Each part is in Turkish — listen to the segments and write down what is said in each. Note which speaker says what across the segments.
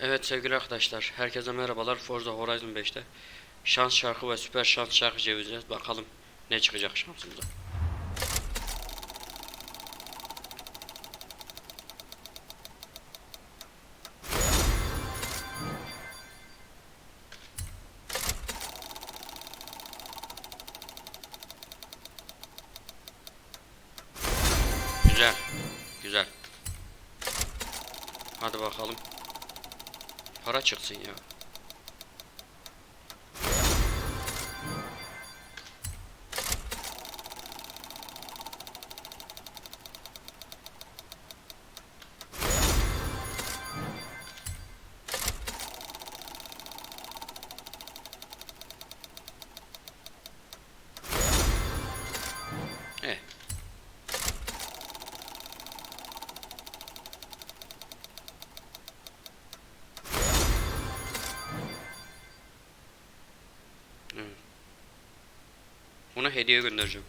Speaker 1: Evet sevgili arkadaşlar, herkese merhabalar. Forza Horizon 5'te şans şarkı ve süper şans şarkı çevireceğiz. Bakalım ne çıkacak şansımıza. Güzel, güzel. Hadi bakalım. Çıksın ya. Ona hediye göndereceğim.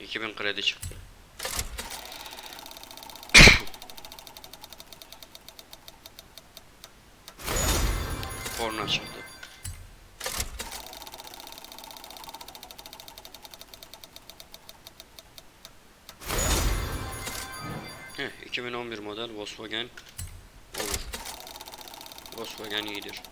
Speaker 1: İki bin kredi çıktı. Korna çıktı. Heh, 2011 model Volkswagen. Volkswagen iyidir.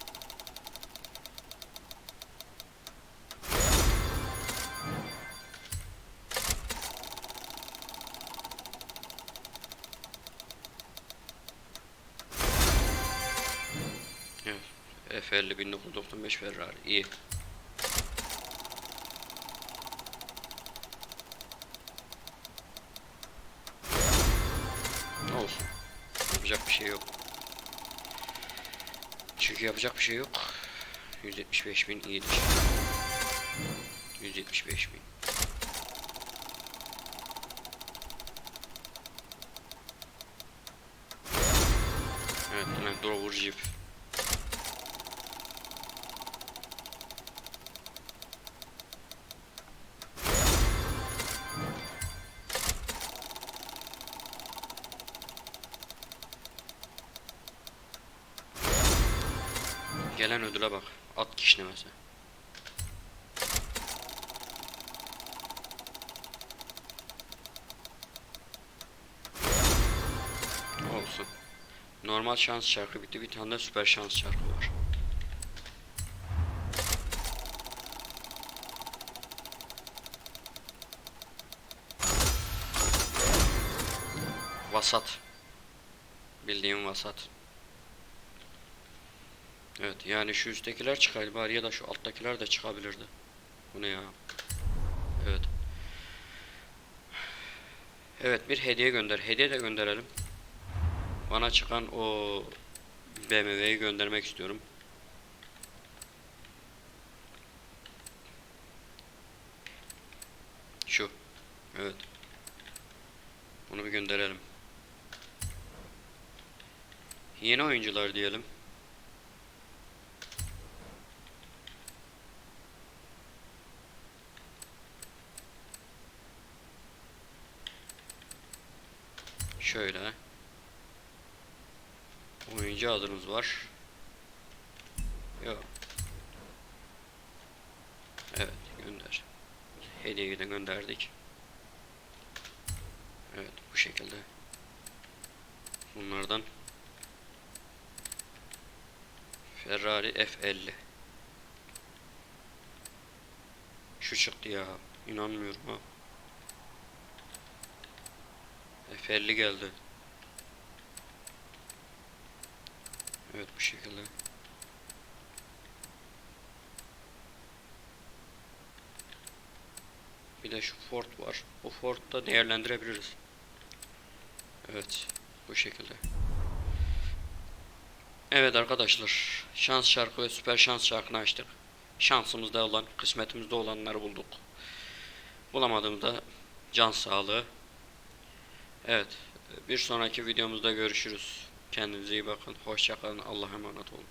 Speaker 1: Evet. F50 1995 Ferrari iyi. Olsun. Yapacak bir şey yok. Çünkü yapacak bir şey yok. 175 bin iyidir. 175 bin. Evet, Land Rover Jeep. Gelen ödüle bak. At kişnemesi. Olsun. Normal şans şarkı bitti. Bir tane de süper şans şarkı var. Vasat. Bildiğim vasat. Evet yani şu üsttekiler çıkaydı bari ya da şu alttakiler de çıkabilirdi. Bu ne ya? Evet. Evet bir hediye gönder. Hediye de gönderelim. Bana çıkan o BMW'yi göndermek istiyorum. Şu. Evet. Bunu bir gönderelim. Yeni oyuncular diyelim. Şöyle. Oyuncu adınız var. Yok. Evet gönder. Hediyeyi de gönderdik. Evet bu şekilde. Bunlardan Ferrari F50 Şu çıktı ya. İnanmıyorum ha. F50 geldi. Evet bu şekilde. Bir de şu Ford var. Bu Ford'da değerlendirebiliriz. Evet bu şekilde. Evet arkadaşlar. Şans şarkı ve süper şans şarkını açtık. Şansımızda olan, kısmetimizde olanları bulduk. Bulamadığımızda can sağlığı. Evet. Bir sonraki videomuzda görüşürüz. Kendinize iyi bakın. Hoşçakalın. Allah'a emanet olun.